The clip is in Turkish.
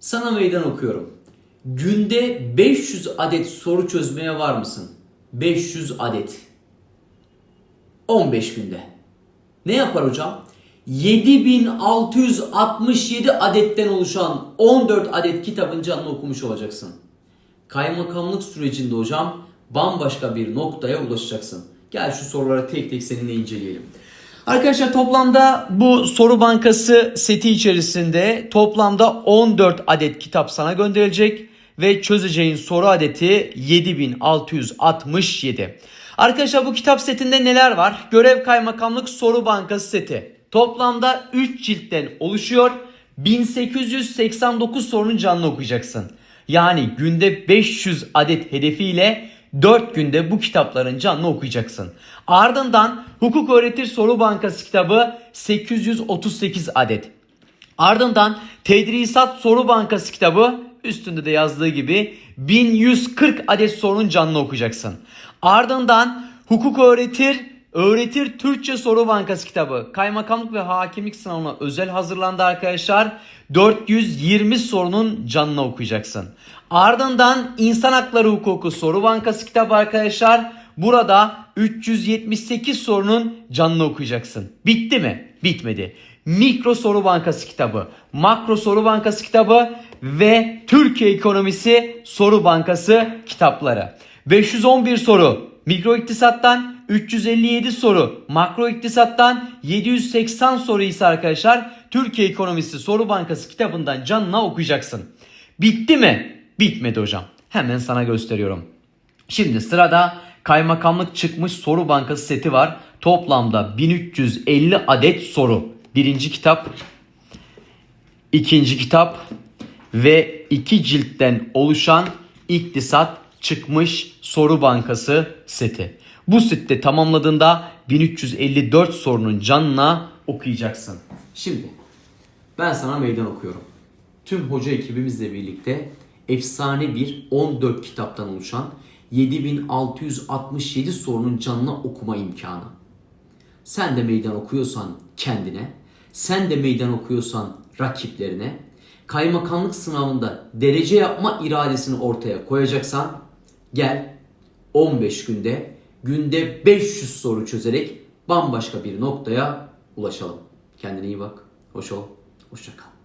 Sana meydan okuyorum. Günde 500 adet soru çözmeye var mısın? 500 adet. 15 günde. Ne yapar hocam? 7667 adetten oluşan 14 adet kitabın canlı okumuş olacaksın. Kaymakamlık sürecinde hocam bambaşka bir noktaya ulaşacaksın. Gel şu soruları tek tek seninle inceleyelim. Arkadaşlar toplamda bu soru bankası seti içerisinde toplamda 14 adet kitap sana gönderilecek ve çözeceğin soru adeti 7667. Arkadaşlar bu kitap setinde neler var? Görev Kaymakamlık Soru Bankası seti. Toplamda 3 ciltten oluşuyor. 1889 sorunun canlı okuyacaksın. Yani günde 500 adet hedefiyle 4 günde bu kitapların canlı okuyacaksın. Ardından Hukuk Öğretir Soru Bankası kitabı 838 adet. Ardından Tedrisat Soru Bankası kitabı üstünde de yazdığı gibi 1140 adet sorunun canlı okuyacaksın. Ardından Hukuk Öğretir Öğretir Türkçe Soru Bankası kitabı kaymakamlık ve hakimlik sınavına özel hazırlandı arkadaşlar. 420 sorunun canlı okuyacaksın. Ardından İnsan Hakları Hukuku Soru Bankası kitabı arkadaşlar. Burada 378 sorunun canlı okuyacaksın. Bitti mi? Bitmedi. Mikro Soru Bankası kitabı, Makro Soru Bankası kitabı ve Türkiye Ekonomisi Soru Bankası kitapları. 511 soru mikro iktisattan, 357 soru makro iktisattan, 780 soru ise arkadaşlar Türkiye Ekonomisi Soru Bankası kitabından canına okuyacaksın. Bitti mi? Bitmedi hocam. Hemen sana gösteriyorum. Şimdi sırada kaymakamlık çıkmış soru bankası seti var. Toplamda 1350 adet soru. Birinci kitap, ikinci kitap ve iki ciltten oluşan iktisat çıkmış soru bankası seti. Bu sette tamamladığında 1354 sorunun canına okuyacaksın. Şimdi ben sana meydan okuyorum. Tüm hoca ekibimizle birlikte efsane bir 14 kitaptan oluşan 7667 sorunun canına okuma imkanı. Sen de meydan okuyorsan kendine, sen de meydan okuyorsan rakiplerine, kaymakamlık sınavında derece yapma iradesini ortaya koyacaksan gel 15 günde günde 500 soru çözerek bambaşka bir noktaya ulaşalım. Kendine iyi bak. Hoş ol. Hoşça kal.